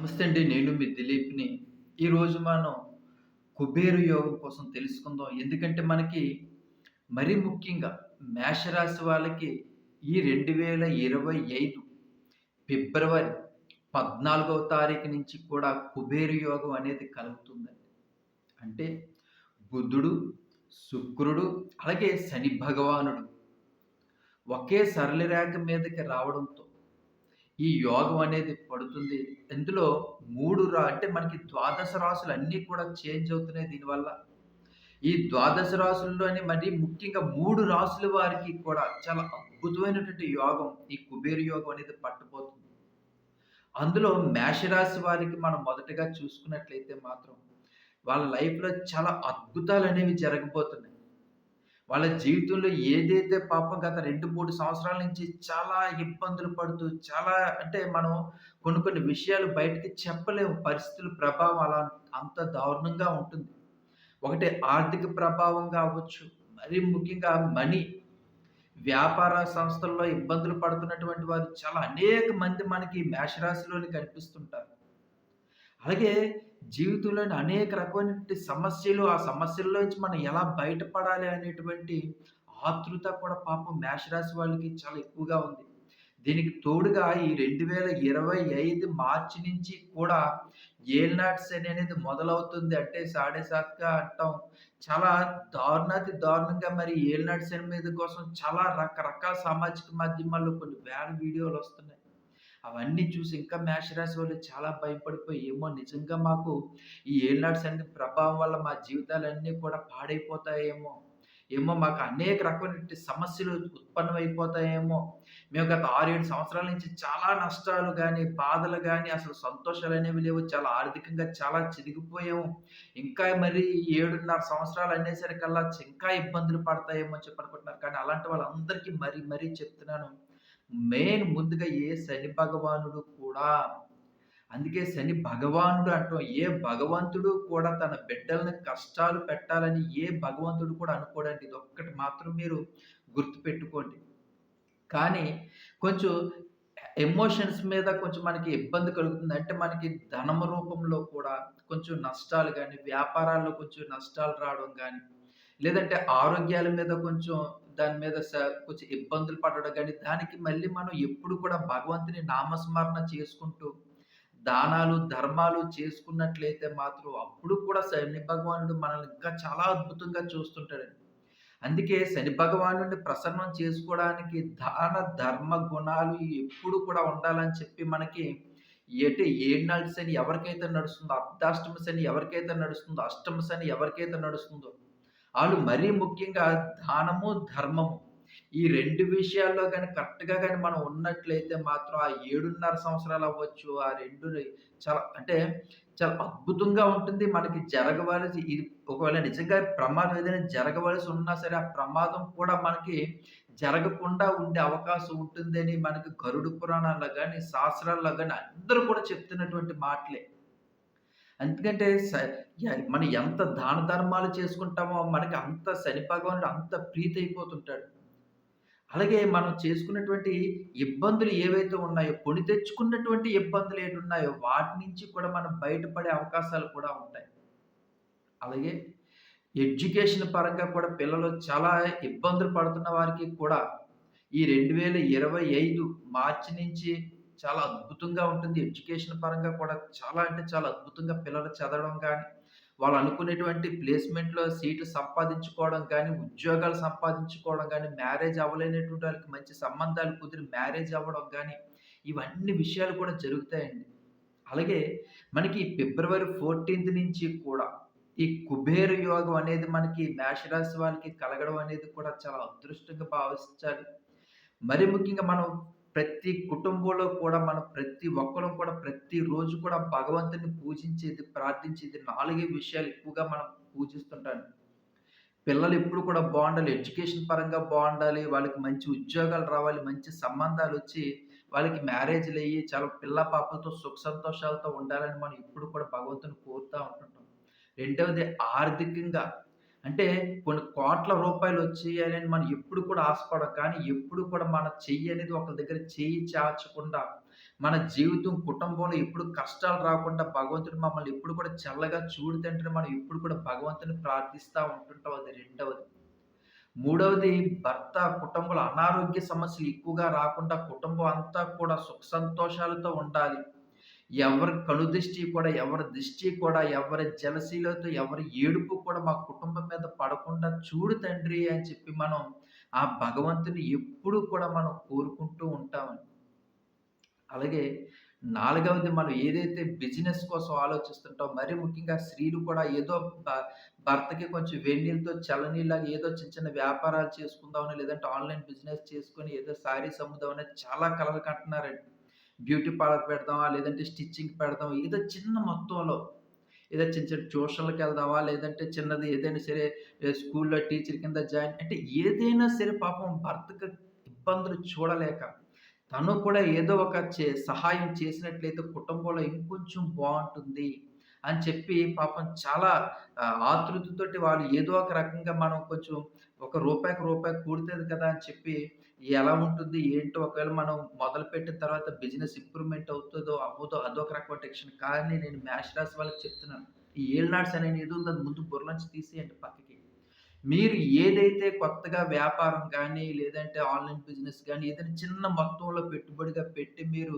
నమస్తే అండి నేను మీ దిలీప్‌ని. ఈరోజు మనం కుబేరు యోగం కోసం తెలుసుకుందాం. ఎందుకంటే మనకి మరీ ముఖ్యంగా మేషరాశి వాళ్ళకి ఈ 2025 ఫిబ్రవరి 14వ తారీఖు నుంచి కూడా కుబేరు యోగం అనేది కలుగుతుందండి. అంటే బుధుడు, శుక్రుడు అలాగే శని భగవానుడు ఒకే సరళ రేఖ మీదకి రావడంతో ఈ యోగం అనేది పడుతుంది. ఇందులో మూడు రా అంటే మనకి ద్వాదశ రాసులు అన్నీ కూడా చేంజ్ అవుతున్నాయి దీనివల్ల. ఈ ద్వాదశ రాసుల్లోని మరి ముఖ్యంగా మూడు రాసుల వారికి కూడా చాలా అద్భుతమైనటువంటి యోగం ఈ కుబేర యోగం అనేది పట్టుపోతుంది అందులో మేషరాశి వారికి మనం మొదటగా చూసుకున్నట్లయితే మాత్రం వాళ్ళ లైఫ్‌లో చాలా అద్భుతాలు అనేవి జరగబోతున్నాయి. వాళ్ళ జీవితంలో ఏదైతే పాపం గత 2, 3 సంవత్సరాల నుంచి చాలా ఇబ్బందులు పడుతూ చాలా అంటే మనం కొన్ని కొన్ని విషయాలు బయటికి చెప్పలేము. పరిస్థితుల ప్రభావం అలా అంత దారుణంగా ఉంటుంది. ఒకటి ఆర్థిక ప్రభావం కావచ్చు, మరి ముఖ్యంగా మనీ వ్యాపార సంస్థల్లో ఇబ్బందులు పడుతున్నటువంటి వారు చాలా అనేక మంది మనకి మేషరాశిలోని కనిపిస్తుంటారు. అలాగే జీవితంలోని అనేక రకమైనటువంటి సమస్యలు, ఆ సమస్యల్లో నుంచి మనం ఎలా బయటపడాలి అనేటువంటి ఆతృత కూడా పాపం మేషరాశి వాళ్ళకి చాలా ఎక్కువగా ఉంది. దీనికి తోడుగా ఈ 2025 మార్చి నుంచి కూడా ఏల్నాట్ శని అనేది మొదలవుతుంది. అంటే సాడే సాత్‌గా అంటాం. చాలా దారుణాతి దారుణంగా మరి ఏల్నాట్ శని మీద కోసం చాలా రకరకాల సామాజిక మాధ్యమాల్లో కొన్ని వేల వీడియోలొస్తున్నాయి. అవన్నీ చూసి ఇంకా మేషరాశి వాళ్ళు చాలా భయపడిపోయి, ఏమో నిజంగా మాకు ఈ ఏలినాటి సంగతి ప్రభావం వల్ల మా జీవితాలన్నీ కూడా పాడైపోతాయేమో! ఏమో మాకు అనేక రకమైన సమస్యలు ఉత్పన్నమైపోతాయేమో! మేము గత 6, 7 సంవత్సరాల నుంచి చాలా నష్టాలు కానీ బాధలు కానీ అసలు సంతోషాలు అనేవి లేవు. చాలా ఆర్థికంగా చాలా చిరిగిపోయాము ఇంకా మరి 7.5 సంవత్సరాలు అనేసరికల్లా ఇంకా ఇబ్బందులు పడతాయేమో అని చెప్పి అనుకుంటున్నారు. కానీ అలాంటి వాళ్ళందరికీ మరీ మరీ చెప్తున్నాను. మెయిన్ ముందుగా ఏ శని భగవానుడు కూడా అందుకే శని భగవానుడు అంటాం. ఏ భగవంతుడు కూడా తన బిడ్డలను కష్టాలు పెట్టాలని ఏ భగవంతుడు కూడా అనుకోడండి. ఇది ఒక్కటి మాత్రం మీరు గుర్తుపెట్టుకోండి. కానీ కొంచెం ఎమోషన్స్ మీద కొంచెం మనకి ఇబ్బంది కలుగుతుంది. అంటే మనకి ధనము రూపంలో కూడా కొంచెం నష్టాలు కానీ వ్యాపారాల్లో కొంచెం నష్టాలు రావడం కానీ లేదంటే ఆరోగ్యాల మీద కొంచెం దాని మీద స కొంచెం ఇబ్బందులు పడడం కానీ దానికి మళ్ళీ మనం ఎప్పుడు కూడా భగవంతుని నామస్మరణ చేసుకుంటూ, దానాలు, ధర్మాలు చేసుకున్నట్లయితే మాత్రం అప్పుడు కూడా శని భగవానుడు మనల్ని ఇంకా చాలా అద్భుతంగా చూస్తుంటాడండి. అందుకే శని భగవానుడిని ప్రసన్నం చేసుకోవడానికి దాన, ధర్మ గుణాలు ఎప్పుడు కూడా ఉండాలని చెప్పి మనకి ఎటు ఏలినాటి శని ఎవరికైతే నడుస్తుందో, అర్ధాష్టమ శని ఎవరికైతే నడుస్తుందో, అష్టమ శని ఎవరికైతే నడుస్తుందో, వాళ్ళు మరీ ముఖ్యంగా దానము, ధర్మము ఈ రెండు విషయాల్లో కానీ కరెక్ట్‌గా కానీ మనం ఉన్నట్లయితే మాత్రం ఆ 7.5 సంవత్సరాలు అవ్వచ్చు, ఆ రెండు చాలా అంటే చాలా అద్భుతంగా ఉంటుంది. మనకి జరగవలసి ఇది ఒకవేళ నిజంగా ప్రమాదం ఏదైనా జరగవలసి ఉన్నా సరే, ఆ ప్రమాదం కూడా మనకి జరగకుండా ఉండే అవకాశం ఉంటుందని మనకి గరుడు పురాణాల్లో కానీ శాస్త్రాల్లో కానీ అందరూ కూడా చెప్తున్నటువంటి మాటలే. ఎందుకంటే స మనం ఎంత దాన ధర్మాలు చేసుకుంటామో మనకి అంత శని భగవానుడు అంత ప్రీతయిపోతుంటాడు. అలాగే మనం చేసుకున్నటువంటి ఇబ్బందులు ఏవైతే ఉన్నాయో, కొని తెచ్చుకున్నటువంటి ఇబ్బందులు ఏటున్నాయో వాటి నుంచి కూడా మనం బయటపడే అవకాశాలు కూడా ఉంటాయి. అలాగే ఎడ్యుకేషన్ పరంగా కూడా పిల్లలు చాలా ఇబ్బందులు పడుతున్న వారికి కూడా ఈ 2025 మార్చి నుంచి చాలా అద్భుతంగా ఉంటుంది. ఎడ్యుకేషన్ పరంగా కూడా చాలా అంటే చాలా అద్భుతంగా పిల్లలు చదవడం కానీ వాళ్ళు అనుకునేటువంటి ప్లేస్‌మెంట్‌లో సీట్లు సంపాదించుకోవడం కానీ ఉద్యోగాలు సంపాదించుకోవడం కానీ మ్యారేజ్ అవ్వలేనటువంటి వాళ్ళకి మంచి సంబంధాలు కుదిరి మ్యారేజ్ అవ్వడం కానీ ఇవన్నీ విషయాలు కూడా జరుగుతాయండి. అలాగే మనకి ఫిబ్రవరి 14థ్ నుంచి కూడా ఈ కుబేర యోగం అనేది మనకి మేషరాశి వాళ్ళకి కలగడం అనేది కూడా చాలా అదృష్టంగా భావించాలి. మరి ముఖ్యంగా మనం ప్రతి కుటుంబంలో కూడా మనం ప్రతి ఒక్కరం కూడా ప్రతిరోజు కూడా భగవంతుని పూజించేది, ప్రార్థించేది నాలుగే విషయాలు ఎక్కువగా మనం పూజిస్తుంటాం. పిల్లలు ఎప్పుడు కూడా బాగుండాలి ఎడ్యుకేషన్ పరంగా బాగుండాలి వాళ్ళకి మంచి ఉద్యోగాలు రావాలి. మంచి సంబంధాలు వచ్చి వాళ్ళకి మ్యారేజ్లు అయ్యి చాలా పిల్ల పాపలతో సుఖ సంతోషాలతో ఉండాలని మనం ఎప్పుడు కూడా భగవంతుని కోరుతూ ఉంటుంటాం. రెండవది ఆర్థికంగా అంటే కొన్ని కోట్ల రూపాయలు వచ్చేయాలని మనం ఎప్పుడు కూడా ఆశపడం. కానీ ఎప్పుడు కూడా మన చెయ్యి అనేది ఒకరి దగ్గర చెయ్యి చాచకుండా మన జీవితం, కుటుంబంలో ఎప్పుడు కష్టాలు రాకుండా భగవంతుడు మమ్మల్ని ఎప్పుడు కూడా చల్లగా చూడుతంటే మనం ఎప్పుడు కూడా భగవంతుని ప్రార్థిస్తూ ఉంటుంటాం. అది రెండవది. మూడవది భర్త కుటుంబంలో అనారోగ్య సమస్యలు ఎక్కువగా రాకుండా కుటుంబం అంతా కూడా సుఖ సంతోషాలతో ఉండాలి. ఎవరి కనుదృష్టి కూడా, ఎవరి దృష్టి కూడా, ఎవరి జలశీలతో ఎవరి ఏడుపు కూడా మా కుటుంబం మీద పడకుండా చూడు తండ్రి అని చెప్పి మనం ఆ భగవంతుని ఎప్పుడూ కూడా మనం కోరుకుంటూ ఉంటామని అలాగే నాలుగవది మనం ఏదైతే బిజినెస్ కోసం ఆలోచిస్తుంటామో, మరీ ముఖ్యంగా స్త్రీలు కూడా ఏదో భ భర్తకి కొంచెం వెన్నీళ్ళతో చల్లనీళ్ళలాగా ఏదో చిన్న చిన్న వ్యాపారాలు చేసుకుందామని, లేదంటే ఆన్‌లైన్ బిజినెస్ చేసుకొని ఏదో శారీస్ అమ్ముదామని చాలా కలలు కంటున్నారండి. బ్యూటీ పార్లర్ పెడదామా, లేదంటే స్టిచ్చింగ్ పెడదాం, ఏదో చిన్న మొత్తంలో. ఏదో చిన్న చిన్న ట్యూషన్లకు వెళ్దామా లేదంటే చిన్నది ఏదైనా సరే స్కూల్‌లో టీచర్ కింద జాయిన్ అంటే ఏదైనా సరే పాపం భర్తకు ఇబ్బందులు చూడలేక తను కూడా ఏదో ఒక చే సహాయం చేసినట్లయితే కుటుంబంలో ఇంకొంచెం బాగుంటుంది అని చెప్పి పాపం చాలా ఆతృతతోటి వాళ్ళు ఏదో ఒక రకంగా మనం కొంచెం ఒక రూపాయికి రూపాయి కూడుతుంది కదా అని చెప్పి ఎలా ఉంటుంది? ఏంటో ఒకవేళ మనం మొదలుపెట్టిన తర్వాత బిజినెస్ ఇంప్రూవ్‌మెంట్ అవుతుందో అవ్వదో అదొక రకమైన టెన్షన్. కానీ నేను మ్యాష్ రాసి వాళ్ళకి చెప్తున్నాను. ఈ ఏలినాడ్స్ అనేది ఏదో ముందు బుర్రలోంచి తీసేయండి పక్కకి. మీరు ఏదైతే కొత్తగా వ్యాపారం కానీ లేదంటే ఆన్‌లైన్ బిజినెస్ కానీ ఏదైనా చిన్న మొత్తంలో పెట్టుబడిగా పెట్టి మీరు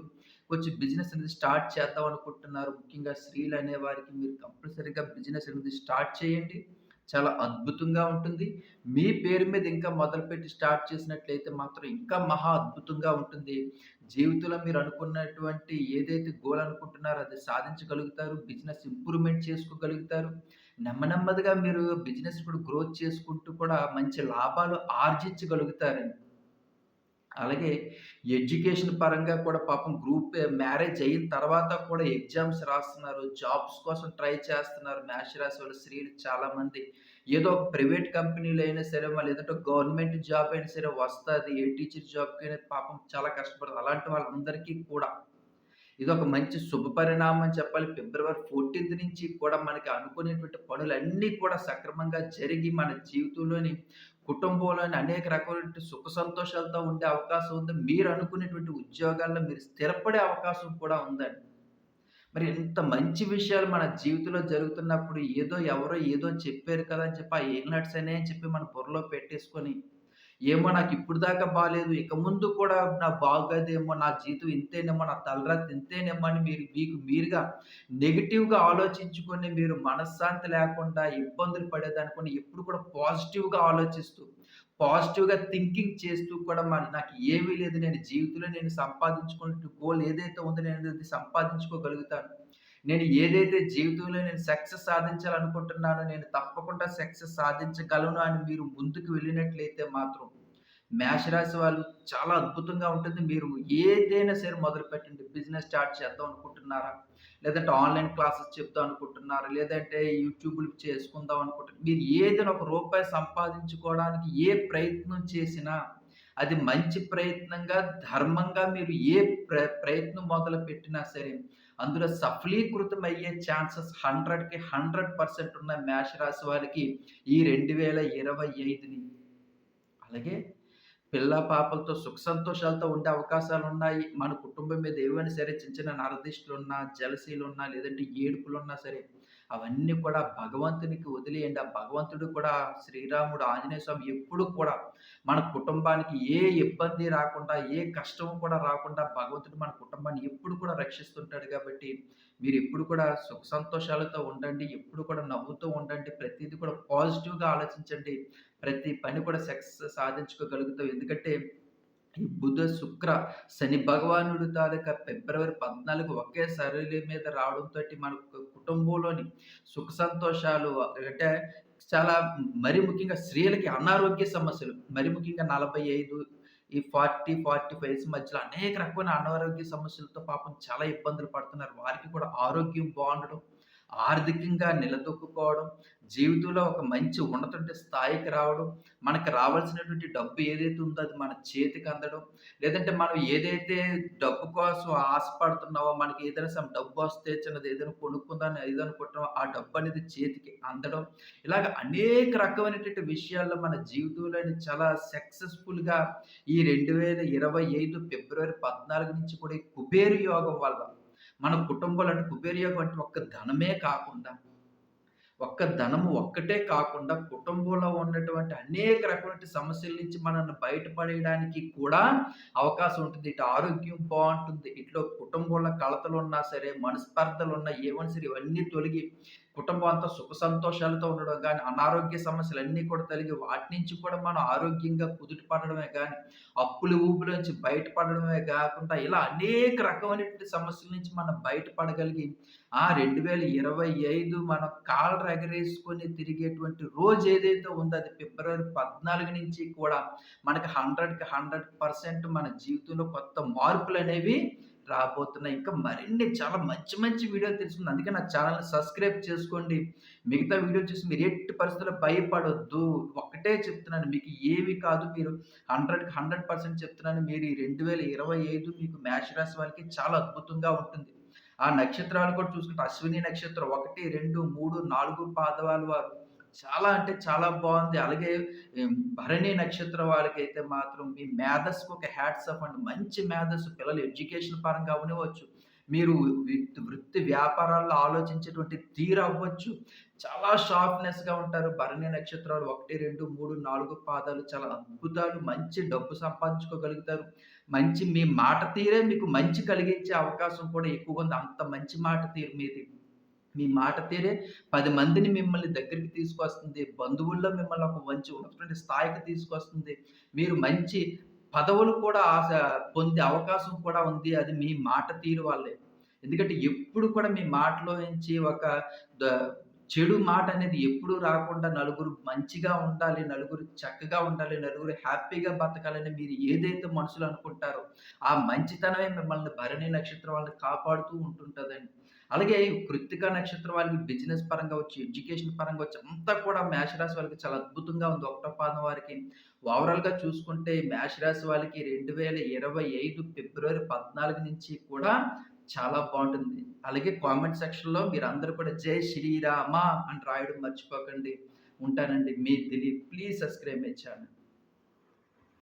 కొంచెం బిజినెస్ అనేది స్టార్ట్ చేద్దాం అనుకుంటున్నారు. ముఖ్యంగా స్త్రీలు అనే వారికి మీరు కంపల్సరీగా బిజినెస్ అనేది స్టార్ట్ చేయండి. చాలా అద్భుతంగా ఉంటుంది. మీ పేరు మీద ఇంకా మొదలుపెట్టి స్టార్ట్ చేసినట్లయితే మాత్రం ఇంకా మహా అద్భుతంగా ఉంటుంది. జీవితంలో మీరు అనుకున్నటువంటి ఏదైతే గోల్ అనుకుంటున్నారో అది సాధించగలుగుతారు. బిజినెస్ ఇంప్రూవ్‌మెంట్ చేసుకోగలుగుతారు. నెమ్మ నెమ్మదిగా మీరు బిజినెస్ కూడా గ్రోత్ చేసుకుంటూ కూడా మంచి లాభాలు ఆర్జించగలుగుతారండి. అలాగే ఎడ్యుకేషన్ పరంగా కూడా పాపం గ్రూప్ మ్యారేజ్ అయిన తర్వాత కూడా ఎగ్జామ్స్ రాస్తున్నారు. జాబ్స్ కోసం ట్రై చేస్తున్నారు. మ్యాచ్ రాసే వాళ్ళు స్త్రీలు చాలామంది. ఏదో ఒక ప్రైవేట్ కంపెనీలో అయినా సరే, వాళ్ళు ఏదంటే గవర్నమెంట్ జాబ్ అయినా సరే వస్తుంది ఏ టీచర్ జాబ్కి అయినా పాపం చాలా కష్టపడదు అలాంటి వాళ్ళందరికీ కూడా ఇది ఒక మంచి శుభ పరిణామం చెప్పాలి. ఫిబ్రవరి 14 నుంచి కూడా మనకి అనుకునేటువంటి పనులన్నీ కూడా సక్రమంగా జరిగి మన జీవితంలోని, కుటుంబంలోని అనేక రకమైనటువంటి సుఖ సంతోషాలతో ఉండే అవకాశం ఉంది. మీరు అనుకునేటువంటి ఉద్యోగాల్లో మీరు స్థిరపడే అవకాశం కూడా ఉందండి. మరి ఇంత మంచి విషయాలు మన జీవితంలో జరుగుతున్నప్పుడు ఏదో ఎవరో ఏదో చెప్పారు కదా! అని చెప్పి ఆ ఏలినాడ్స్ అనే చెప్పి మన బుర్రలో పెట్టేసుకొని, ఏమో నాకు ఇప్పుడు దాకా బాగాలేదు ఇక ముందు కూడా నా బాగోదేమో, నా జీవితం ఇంతేనేమో, నా తలరాత ఇంతేనేమో అని మీరు మీకు మీరుగా నెగిటివ్గా ఆలోచించుకొని మీరు మనశ్శాంతి లేకుండా ఇబ్బందులు పడేదనుకోని ఎప్పుడు కూడా పాజిటివ్‌గా ఆలోచిస్తూ, పాజిటివ్‌గా థింకింగ్ చేస్తూ కూడా మరి నాకు ఏమీ లేదు. నేను జీవితంలో నేను సంపాదించుకున్న గోల్ ఏదైతే ఉందో నేను అది సంపాదించుకోగలుగుతాను. నేను ఏదైతే జీవితంలో నేను సక్సెస్ సాధించాలనుకుంటున్నానో నేను తప్పకుండా సక్సెస్ సాధించగలను అని మీరు ముందుకు వెళ్ళినట్లయితే మాత్రం మేషరాశి వాళ్ళు చాలా అద్భుతంగా ఉంటుంది. మీరు ఏదైనా సరే మొదలుపెట్టండి. బిజినెస్ స్టార్ట్ చేద్దాం అనుకుంటున్నారా? లేదంటే ఆన్‌లైన్ క్లాసెస్ చెప్దాం అనుకుంటున్నారా? లేదంటే యూట్యూబ్‌లు చేసుకుందాం అనుకుంటున్నారు. మీరు ఏదైనా ఒక రూపాయి సంపాదించుకోవడానికి ఏ ప్రయత్నం చేసినా, అది మంచి ప్రయత్నంగా, ధర్మంగా మీరు ఏ ప్ర ప్రయత్నం మొదలుపెట్టినా సరే, అందులో సఫలీకృతం అయ్యే ఛాన్సెస్ హండ్రెడ్కి హండ్రెడ్ పర్సెంట్ ఉన్న మేష రాశి వారికి ఈ 2025ని. అలాగే పిల్ల పాపలతో సుఖ సంతోషాలతో ఉండే అవకాశాలున్నాయి. మన కుటుంబం మీద ఏమైనా సరే చిన్న చిన్న నరదిష్టులున్నా, జెలసీలున్నా, లేదంటే ఏడుపులు ఉన్నా సరే, అవన్నీ కూడా భగవంతునికి వదిలేయండి. ఆ భగవంతుడు కూడా శ్రీరాముడు, ఆంజనేయ స్వామి ఎప్పుడు కూడా మన కుటుంబానికి ఏ ఇబ్బంది రాకుండా, ఏ కష్టం కూడా రాకుండా భగవంతుడు మన కుటుంబాన్ని ఎప్పుడు కూడా రక్షిస్తుంటాడు కాబట్టి, మీరు ఎప్పుడు కూడా సుఖ సంతోషాలతో ఉండండి. ఎప్పుడు కూడా నవ్వుతూ ఉండండి. ప్రతిదీ కూడా పాజిటివ్‌గా ఆలోచించండి. ప్రతి పని కూడా సక్సెస్ సాధించుకోగలుగుతాం. ఎందుకంటే ఈ బుధ, శుక్ర, శని భగవానుడు తాలూకా ఫిబ్రవరి 14 ఒకే శరీరం మీద రావడంతో మనకు కుటుంబంలోని సుఖ సంతోషాలు అంటే చాలా మరి ముఖ్యంగా స్త్రీలకి అనారోగ్య సమస్యలు, మరి ముఖ్యంగా 45 ఈ 40, 45 మధ్యలో అనేక రకమైన అనారోగ్య సమస్యలతో పాపం చాలా ఇబ్బందులు పడుతున్నారు. వారికి కూడా ఆరోగ్యం బాగుండడం ఆర్థికంగా నిలదొక్కుకోవడం, జీవితంలో ఒక మంచి ఉన్నటువంటి స్థాయికి రావడం, మనకు రావాల్సినటువంటి డబ్బు ఏదైతే ఉందో అది మన చేతికి అందడం, లేదంటే మనం ఏదైతే డబ్బు కోసం ఆశపడుతున్నామో మనకి ఏదైనా సమ డబ్బు వస్తే చిన్నది ఏదైనా కొనుక్కుందాం ఏదనుకుంటున్నామో ఆ డబ్బు అనేది చేతికి అందడం. ఇలాగ అనేక రకమైనటువంటి విషయాల్లో మన జీవితంలోని చాలా సక్సెస్‌ఫుల్‌గా ఈ 2025 ఫిబ్రవరి 14 నుంచి కూడా ఈ కుబేరు యోగం వల్ల మన కుటుంబాలు అంటే కుబేర అంటే ఒక్క ధనమే కాకుండా ఒక్క ధనము ఒక్కటే కాకుండా కుటుంబంలో ఉన్నటువంటి అనేక రకమైన సమస్యల నుంచి మనల్ని బయటపడేయడానికి కూడా అవకాశం ఉంటుంది. ఇటు ఆరోగ్యం బాగుంటుంది ఇట్లో కుటుంబంలో కలతలు ఉన్నా సరే, మనస్పర్ధలున్నా ఏవన్నా సరే ఇవన్నీ తొలగి కుటుంబం అంతా సుఖ సంతోషాలతో ఉండడం కానీ అనారోగ్య సమస్యలన్నీ కూడా తొలగి వాటి నుంచి కూడా మనం ఆరోగ్యంగా కుదుట పడడమే అప్పులు అప్పుల నుంచి బయటపడడమే కాకుండా ఇలా అనేక రకమైనటువంటి సమస్యల నుంచి మనం బయటపడగలిగి ఆ 2025 మనం కాళ్ళు ఎగరేసుకొని తిరిగేటువంటి రోజు ఏదైతే ఉందో అది ఫిబ్రవరి 14 నుంచి కూడా మనకి 100కి 100% మన జీవితంలో కొత్త మార్పులు అనేవి రాబోతున్నాయి. ఇంకా మరిన్ని చాలా మంచి మంచి వీడియోలు తెలుసుకుంది అందుకే నా ఛానల్ని సబ్స్క్రైబ్ చేసుకోండి. మిగతా వీడియో చూసి మీరు ఎట్టి పరిస్థితుల్లో భయపడొద్దు. ఒక్కటే చెప్తున్నాను మీకు ఏవి కాదు మీరు 100కి 100% చెప్తున్నాను. మీరు ఈ 2025 మీకు మేష రాశి వాళ్ళకి చాలా అద్భుతంగా ఉంటుంది. ఆ నక్షత్రాలు కూడా చూసుకుంటే అశ్విని నక్షత్రం 1, 2, 3, 4 పాదవాల వారు చాలా అంటే చాలా బాగుంది అలాగే భరణి నక్షత్ర వాళ్ళకైతే మాత్రం మీ మేధస్సుకు ఒక హ్యాట్స్ అప్ అండ్ మంచి మేధస్సు పిల్లలు ఎడ్యుకేషన్ పరంగా అవ్వనివ్వచ్చు. మీరు వృత్తి వ్యాపారాల్లో ఆలోచించేటువంటి తీరు అవ్వచ్చు. చాలా షార్ప్‌నెస్‌గా ఉంటారు. భరణి నక్షత్రాలు 1, 2, 3, 4 పాదాలు చాలా అద్భుతాలు. మంచి డబ్బు సంపాదించుకోగలుగుతారు. మంచి మీ మాట తీరే మీకు మంచి కలిగించే అవకాశం కూడా ఎక్కువగుంది. అంత మంచి మాట తీరు మీది. మీ మాట తీరే పది మందిని మిమ్మల్ని దగ్గరికి తీసుకొస్తుంది. బంధువుల్లో మిమ్మల్ని ఒక మంచి ఉన్నటువంటి స్థాయికి తీసుకొస్తుంది. మీరు మంచి పదవులు కూడా ఆశ పొందే అవకాశం కూడా ఉంది. అది మీ మాట తీరు వాళ్ళే ఎందుకంటే ఎప్పుడు కూడా మీ మాటలో నుంచి ఒక చెడు మాట అనేది ఎప్పుడు రాకుండా నలుగురు మంచిగా ఉండాలి, నలుగురు చక్కగా ఉండాలి, నలుగురు హ్యాపీగా బతకాలని మీరు ఏదైతే మనుషులు అనుకుంటారో, ఆ మంచితనమే మిమ్మల్ని భరణి నక్షత్రం వాళ్ళని కాపాడుతూ ఉంటుంటుందండి అలాగే కృత్తిక నక్షత్రం వాళ్ళకి బిజినెస్ పరంగా వచ్చి, ఎడ్యుకేషన్ పరంగా వచ్చి అంతా కూడా మేషరాశి వాళ్ళకి చాలా అద్భుతంగా ఉంది. ఒకటో పాదం వారికి ఓవరాల్‌గా చూసుకుంటే మేషరాశి వాళ్ళకి 2025 ఫిబ్రవరి 14 నుంచి కూడా చాలా బాగుంటుంది అలాగే కామెంట్ సెక్షన్‌లో మీరందరూ కూడా జై శ్రీరామ అని రాయడం మర్చిపోకండి. ఉంటానండి. మీ Dilip. Please subscribe my channel.